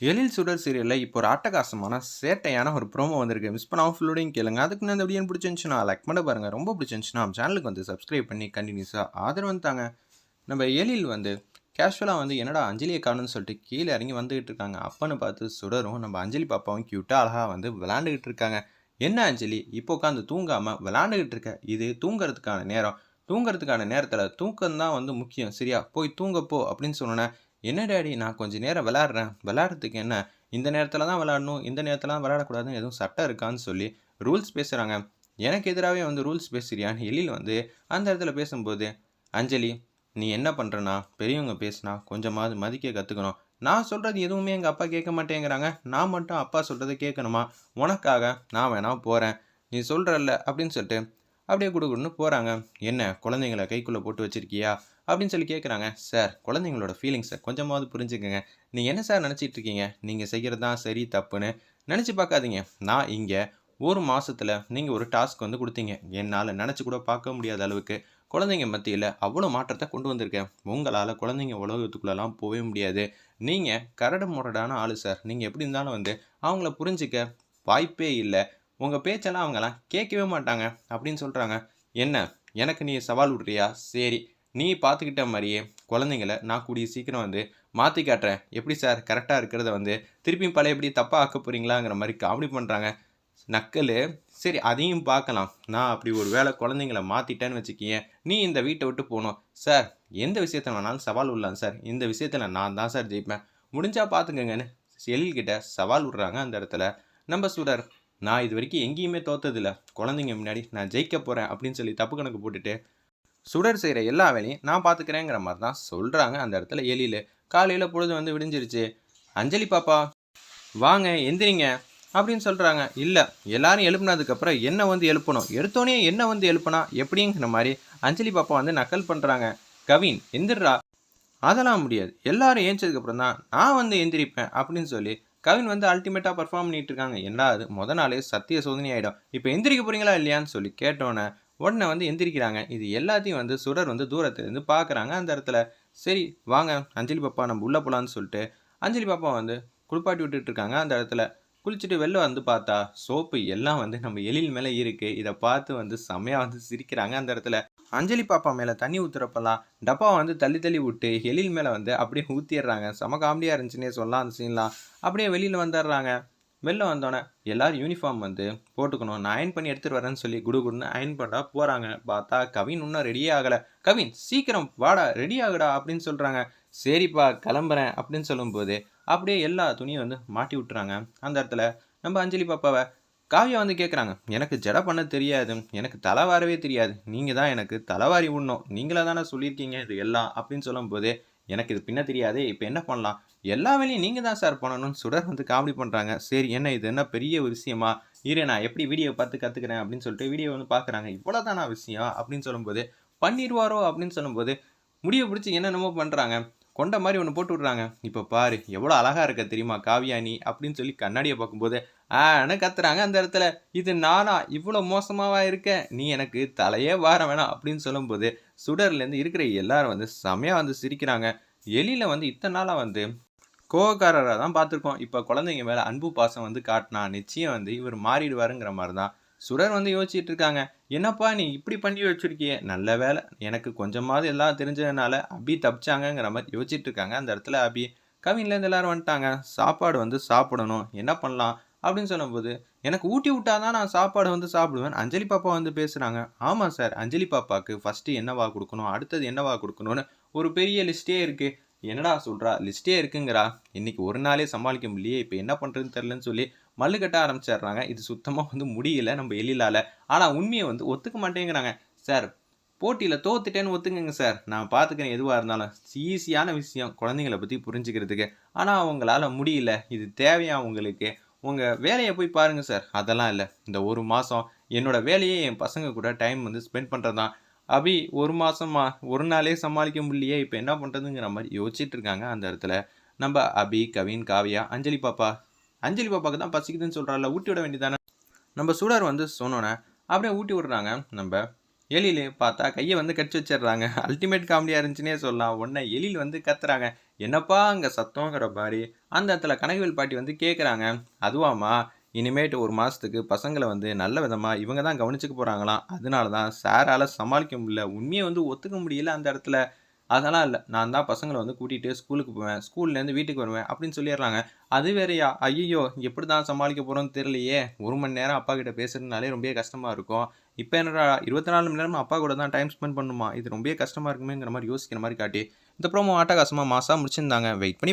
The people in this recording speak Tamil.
எழில் சுடர் சீரியலில் இப்போ ஒரு அட்டகாசமான சேட்டையான ஒரு ப்ரோமோ வந்திருக்கு. மிஸ் பண்ணாமல் ஃபுல்லோடையும் கேளுங்க. அதுக்கு நான் இந்த வீடியோ பிடிச்சிருந்துச்சுன்னா லைக் பண்ண பாருங்க. ரொம்ப பிடிச்சிருந்துச்சுன்னா சேனலுக்கு வந்து சப்ஸ்கிரைப் பண்ணி கண்டினியூஸாக ஆதரவு வந்துட்டாங்க நம்ம எழில் வந்து கேஷுவலாக வந்து என்னடா அஞ்சலியை காணும்னு சொல்லிட்டு கீழே இறங்கி வந்துகிட்டு இருக்காங்க. அப்பன்னு பார்த்து சுடரும் நம்ம அஞ்சலி பாப்பாவும் க்யூட்டாக அழகாக வந்து விளாண்டுக்கிட்டு இருக்காங்க. என்ன அஞ்சலி? இப்போ உட்காந்து தூங்காமல் விளாண்டுக்கிட்டு இருக்க. இது தூங்குறதுக்கான நேரம். தூங்குறதுக்கான நேரத்தில் தூக்கம் தான் வந்து முக்கியம். சரியா? போய் தூங்கப்போ அப்படின்னு சொன்னோன்னே என்ன டேடி நான் கொஞ்சம் நேரம் விளாட்றேன். விளாட்றதுக்கு என்ன? இந்த நேரத்தில் தான் விளாடணும். இந்த நேரத்தில் தான் விளாடக்கூடாதுன்னு எதுவும் சட்டம் இருக்கான்னு சொல்லி ரூல்ஸ் பேசுகிறாங்க எனக்கு எதிராகவே வந்து ரூல்ஸ் பேசுகிறியான்னு எழில் வந்து அந்த இடத்துல பேசும்போது அஞ்சலி நீ என்ன பண்ணுறனா பெரியவங்க பேசுனா கொஞ்சமாவது மதிக்க கற்றுக்கணும் நான் சொல்கிறது எதுவுமே எங்கள் அப்பா கேட்க மாட்டேங்கிறாங்க. நான் மட்டும் அப்பா சொல்கிறத கேட்கணுமா? உனக்காக நான் வேணா போகிறேன் நீ சொல்கிறல்ல அப்படின்னு சொல்லிட்டு அப்படியே கொடுக்கணும்னு போகிறாங்க என்ன குழந்தைங்கள கைக்குள்ளே போட்டு வச்சுருக்கியா? அப்படின்னு சொல்லி கேட்குறாங்க சார் குழந்தைங்களோட ஃபீலிங்ஸை கொஞ்சமாவது புரிஞ்சுக்கங்க. நீங்கள் என்ன சார் நினச்சிட்டு இருக்கீங்க? நீங்கள் செய்கிறது தான் சரி தப்புன்னு நினச்சி பார்க்காதீங்க. நான் இங்கே ஒரு மாதத்தில் நீங்கள் ஒரு டாஸ்க் வந்து கொடுத்தீங்க. என்னால் நினச்சி கூட பார்க்க முடியாத அளவுக்கு குழந்தைங்க மத்தியில் அவ்வளோ மாற்றத்தை கொண்டு வந்திருக்கேன். உங்களால் குழந்தைங்க உலகத்துக்குள்ளெல்லாம் போகவே முடியாது. நீங்கள் கரடு முரடான ஆள் சார். நீங்கள் எப்படி இருந்தாலும் வந்து அவங்கள புரிஞ்சிக்க வாய்ப்பே இல்லை. உங்கள் பேச்செல்லாம் அவங்கெல்லாம் கேட்கவே மாட்டாங்க. அப்படின்னு சொல்கிறாங்க என்ன? எனக்கு நீ சவால் விட்றியா? சரி. நீ பார்த்துக்கிட்ட மாதிரியே குழந்தைங்கள நான் கூடிய சீக்கிரம் வந்து மாற்றி காட்டுறேன். எப்படி சார்? கரெக்டாக இருக்கிறத வந்து திருப்பியும் பழைய எப்படி தப்பாக ஆக்க போகிறீங்களாங்கிற மாதிரி காமெடி பண்ணுறாங்க நக்கல். சரி அதையும் பார்க்கலாம். நான் அப்படி ஒரு வேளை குழந்தைங்கள மாற்றிட்டேன்னு வச்சுக்கிங்க. நீ இந்த வீட்டை விட்டு போகணும். சார் எந்த விஷயத்தில் வேணாலும் சவால் விடலாம் சார். இந்த விஷயத்தில் நான் தான் சார் ஜெயிப்பேன். முடிஞ்சால் பார்த்துக்கங்கன்னு எழில்கிட்ட சவால் விட்றாங்க அந்த இடத்துல. நம்ம சுடர் நான் இது வரைக்கும் எங்கேயுமே தோத்ததில்லை. குழந்தைங்க முன்னாடி நான் ஜெயிக்க போகிறேன் அப்படின்னு சொல்லி தப்பு கணக்கு போட்டுட்டு சுடர் செய்கிற எல்லா வேலையும் நான் பார்த்துக்கிறேங்கிற மாதிரி தான் சொல்கிறாங்க அந்த இடத்துல எலியில். காலையில் பொழுது வந்து விடிஞ்சிருச்சு. அஞ்சலி பாப்பா வாங்க எந்திரிங்க அப்படின்னு சொல்கிறாங்க இல்லை எல்லாரும் எழுப்புனதுக்கப்புறம் என்ன வந்து எழுப்பணும்? எடுத்தோடனே என்ன வந்து எழுப்புனா? எப்படிங்கிற மாதிரி அஞ்சலி பாப்பா வந்து நக்கல் பண்ணுறாங்க கவின் எந்திரா அதெல்லாம் முடியாது. எல்லாரும் ஏஞ்சதுக்கப்புறம் தான் நான் வந்து எந்திரிப்பேன் அப்படின்னு சொல்லி கவின் வந்து அல்டிமேட்டாக பர்ஃபார்ம் பண்ணிட்டு இருக்காங்க. என்ன அது? முத நாளே சத்திய சோதனை ஆகிடும் இப்போ எந்திரிக்க போகிறீங்களா இல்லையான்னு சொல்லி கேட்டோன்னே உடனே வந்து எந்திரிக்கிறாங்க. இது எல்லாத்தையும் வந்து சுடர் வந்து தூரத்துலேருந்து பார்க்குறாங்க அந்த இடத்துல சரி வாங்க அஞ்சலி பாப்பா நம்ம உள்ளே போகலான்னு சொல்லிட்டு அஞ்சலி பாப்பா வந்து குளிப்பாட்டி விட்டுட்டு இருக்காங்க. அந்த இடத்துல குளிச்சுட்டு வெளில வந்து பார்த்தா சோப்பு எல்லாம் வந்து நம்ம எழில் மேலே இருக்குது இதை பார்த்து வந்து செம்மையாக வந்து சிரிக்கிறாங்க. அந்த இடத்துல அஞ்சலி பாப்பா மேலே தண்ணி ஊற்றுறப்பெல்லாம் டப்பாவை வந்து தள்ளி தள்ளி விட்டு எழில் மேலே வந்து அப்படியே ஊற்றிடுறாங்க செம காமெடியாக இருந்துச்சுன்னே சொல்லலாம். அந்த சீன்லாம் அப்படியே வெளியில் வந்துடுறாங்க. வெளில வந்தோடனே எல்லோரும் யூனிஃபார்ம் வந்து போட்டுக்கணும். நான் அயன் பண்ணி எடுத்துகிட்டு வரேன்னு சொல்லி குடு குடுன்னு அயன் பண்ணா போகிறாங்க பார்த்தா கவின் இன்னும் ரெடியே ஆகலை. கவின் சீக்கிரம் வாடா ரெடி ஆகுடா அப்படின்னு சொல்கிறாங்க சரிப்பா கிளம்புறேன் அப்படின்னு சொல்லும்போது அப்படியே எல்லா துணியும் வந்து மாட்டி விட்டுறாங்க. அந்த இடத்துல நம்ம அஞ்சலி பாப்பாவை காவியா வந்து கேட்குறாங்க எனக்கு ஜட பண்ண தெரியாது. எனக்கு தலை வாரவே தெரியாது. நீங்கள் தான் எனக்கு தலைவாரி விடணும் நீங்களா தானே சொல்லியிருக்கீங்க இது எல்லாம் அப்படின்னு சொல்லும்போது எனக்கு இது பின்ன தெரியாது. இப்போ என்ன பண்ணலாம்? எல்லா வேலையும் நீங்கள் தான் சார் பண்ணணும்னு சுடர் வந்து காமெடி பண்ணுறாங்க சரி என்ன இது? என்ன பெரிய ஒரு விஷயமா? இரு நான் எப்படி வீடியோ பார்த்து கற்றுக்கிறேன் அப்படின்னு சொல்லிட்டு வீடியோ வந்து பார்க்குறாங்க. இவ்வளோ தானா விஷயம்? அப்படின்னு சொல்லும்போது பண்ணிடுவாரோ அப்படின்னு சொல்லும்போது முடிவை பிடிச்சி என்னென்னமோ பண்ணுறாங்க கொண்ட மாதிரி ஒன்று போட்டு விட்றாங்க. இப்போ பாரு எவ்வளோ அழகாக இருக்க தெரியுமா காவியானி அப்படின்னு சொல்லி கண்ணாடியை பார்க்கும்போது ஆன்னு கத்துறாங்க அந்த இடத்துல. இது நானா? இவ்வளோ மோசமாவா இருக்க? நீ எனக்கு தலையே வார வேணாம் அப்படின்னு சொல்லும்போது சுடர்லேருந்து இருக்கிற எல்லாரும் வந்து செமையாக வந்து சிரிக்கிறாங்க. எலியில் வந்து இத்தனை நாளாக வந்து கோவக்காரராக தான் பார்த்துருக்கோம். இப்போ குழந்தைங்க மேலே அன்பு பாசம் வந்து காட்டினா நிச்சயம் வந்து இவர் மாறிடுவாருங்கிற மாதிரி தான் சுரர் வந்து யோசிச்சுட்டு இருக்காங்க. என்னப்பா நீ இப்படி பண்ணி வச்சுருக்கியே? நல்ல வேலை. எனக்கு கொஞ்சமாவது எல்லாம் தெரிஞ்சதுனால அபி தப்பிச்சாங்கங்கிற மாதிரி யோசிச்சுட்டு இருக்காங்க. அந்த இடத்துல அபி கவின்லேருந்து எல்லாரும் வந்துட்டாங்க. சாப்பாடு வந்து சாப்பிடணும். என்ன பண்ணலாம்? அப்படின்னு சொல்லும்போது எனக்கு ஊட்டி விட்டாதான் நான் சாப்பாடு வந்து சாப்பிடுவேன். அஞ்சலி பாப்பா வந்து பேசுகிறாங்க ஆமாம் சார். அஞ்சலி பாப்பாவுக்கு ஃபஸ்ட்டு என்னவா கொடுக்கணும்? அடுத்தது என்னவா கொடுக்கணும்னு ஒரு பெரிய லிஸ்ட்டே இருக்குது என்னடா சொல்கிறா லிஸ்ட்டே இருக்குங்கிறா. இன்றைக்கி ஒரு நாளே சமாளிக்க முடியலையே. இப்போ என்ன பண்ணுறதுன்னு தெரிலன்னு சொல்லி மல்லு கட்ட ஆரம்பிச்சிடுறாங்க. இது சுத்தமாக வந்து முடியல நம்ம எழிலால். ஆனால் உண்மையை வந்து ஒத்துக்க மாட்டேங்கிறாங்க. சார் போட்டியில் தோத்துட்டேன்னு ஒத்துக்குங்க சார். நான் பார்த்துக்கிறேன் எதுவாக இருந்தாலும். ஈஸியான விஷயம் குழந்தைங்கள பற்றி புரிஞ்சுக்கிறதுக்கு. ஆனால் அவங்களால முடியல. இது தேவையா உங்களுக்கு? உங்கள் வேலையை போய் பாருங்கள் சார். அதெல்லாம் இல்லை. இந்த ஒரு மாதம் என்னோட வேலையே என் பசங்க கூட டைம் வந்து ஸ்பெண்ட் பண்ணுறது தான் அபி ஒரு மாதமா ஒரு நாளே சமாளிக்க முடியலையே இப்போ என்ன பண்ணுறதுங்கிற மாதிரி யோசிச்சுட்டு இருக்காங்க அந்த இடத்துல. நம்ம அபி கவின் காவியா அஞ்சலி பாப்பா. அஞ்சலி பாப்பாவுக்கு தான் பசிக்குதுன்னு சொல்கிறாள் ஊட்டி விட வேண்டியதானே நம்ம சுடர் வந்து சொன்னோன்னே அப்படியே ஊட்டி விடுறாங்க. நம்ம எலியில் பார்த்தா கையை வந்து கடிச்சு வச்சிடுறாங்க. அல்டிமேட் காமெடியாக இருந்துச்சுன்னே சொல்லலாம். உடனே எலியில் வந்து கத்துறாங்க. என்னப்பா அங்கே சத்தங்கிற மாதிரி அந்த இடத்துல கனகவேல் பாட்டி வந்து கேட்குறாங்க அதுவாம்மா இனிமேட்டு ஒரு மாதத்துக்கு பசங்களை வந்து நல்ல விதமாக இவங்க தான் கவனிச்சுக்க போகிறாங்களாம் அதனால தான் சாரால் சமாளிக்க முடியல. உண்மையை வந்து ஒத்துக்க முடியல அந்த இடத்துல. அதெல்லாம் இல்லை. நான் தான் பசங்களை வந்து கூட்டிகிட்டு ஸ்கூலுக்கு போவேன். ஸ்கூல்லேருந்து வீட்டுக்கு வருவேன் அப்படின்னு சொல்லிடுறாங்க. அது வேறையா? ஐயோ எப்படி தான் சமாளிக்க போகிறோன்னு தெரியலையே. ஒரு மணி நேரம் அப்பா கிட்ட பேசுறதுனாலே ரொம்ப கஷ்டமாக இருக்கும். இப்போ என்னடா இருபத்தி நாலு மணி நேரம் அப்பா கூட தான் டைம் ஸ்பெண்ட் பண்ணுமா? இது ரொம்ப கஷ்டமாக இருக்குமேங்கிற மாதிரி யோசிக்கிற மாதிரி காட்டி. இந்த ப்ரோமோ ஆட்டகாசமாக மாதம் முடிச்சிருந்தாங்க. வெயிட் பண்ணி